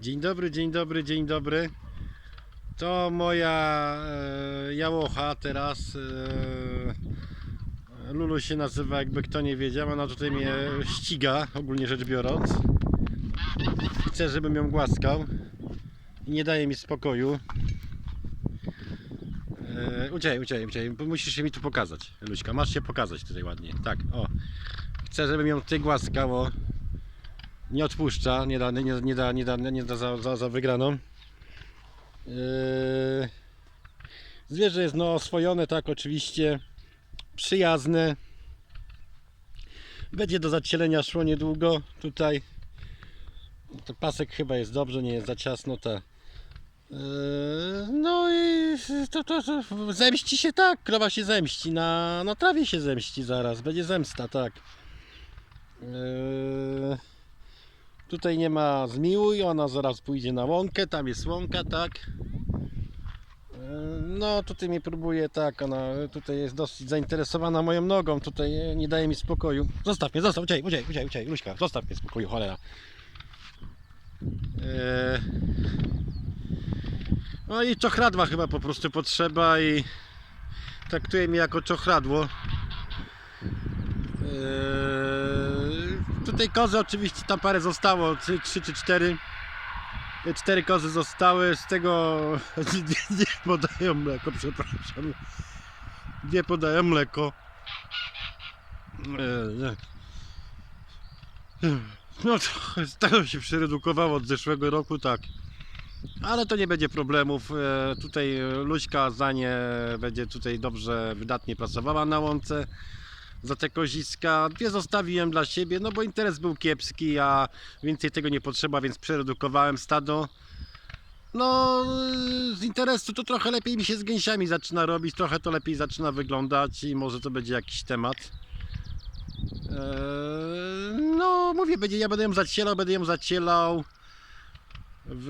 Dzień dobry, dzień dobry, dzień dobry. To moja e, jałocha teraz. E, Lulu się nazywa, jakby kto nie wiedział. Ona tutaj mnie ściga, ogólnie rzecz biorąc. Chce, żebym ją głaskał. I nie daje mi spokoju. E, uciekaj, uciekaj, uciekaj. Musisz się mi tu pokazać, Luśka. Masz się pokazać tutaj ładnie. Tak, o. Chcę, żebym ją tutaj głaskał, o nie odpuszcza, nie da, nie, nie da, nie da, nie da za, za, za wygraną. Yy... Zwierzę jest no oswojone, tak oczywiście, przyjazne. Będzie do zacielenia szło niedługo. Tutaj to pasek chyba jest dobrze, nie jest za ciasno. Ta. Yy, No i to, to, to zemści się tak, krowa się zemści, na, na trawie się zemści zaraz, będzie zemsta, tak. Yy... Tutaj nie ma zmiłuj, ona zaraz pójdzie na łąkę, tam jest łąka, tak. Yy, No tutaj mnie próbuje, tak, ona tutaj jest dosyć zainteresowana moją nogą, tutaj e, nie daje mi spokoju. Zostaw mnie, zostaw, uciekaj, uciekaj, uciekaj, uciekaj, Luśka, zostaw mnie spokoju, cholera. Eee... No i czochradła chyba po prostu potrzeba i traktuje mnie jako czochradło. Eee, Tutaj kozy oczywiście tam parę zostało, trzy, trzy czy cztery. E, Cztery kozy zostały, z tego nie, nie podają mleko, przepraszam. Nie podają mleko. Nie. No to tego się przeredukowało od zeszłego roku, tak. Ale to nie będzie problemów. E, Tutaj Luśka za nie będzie tutaj dobrze, wydatnie pracowała na łące za te koziska. Dwie zostawiłem dla siebie, no bo interes był kiepski, a więcej tego nie potrzeba, więc przeredukowałem stado. No, z interesu to trochę lepiej mi się z gęsiami zaczyna robić, trochę to lepiej zaczyna wyglądać i może to będzie jakiś temat. Eee, no, mówię, będzie, ja będę ją zacielał, będę ją zacielał w,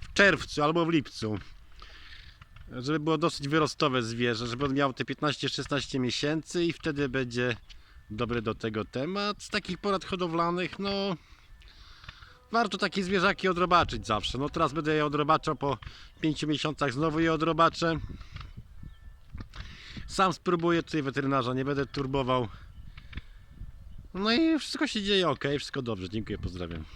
w czerwcu albo w lipcu żeby było dosyć wyrostowe zwierzę, żeby on miał te 15-16 miesięcy i wtedy będzie dobry do tego temat. Z takich porad hodowlanych, no warto takie zwierzaki odrobaczyć zawsze. No teraz będę je odrobaczał po 5 miesiącach, znowu je odrobaczę. Sam spróbuję tutaj weterynarza, nie będę turbował. No i wszystko się dzieje ok, wszystko dobrze, dziękuję, pozdrawiam.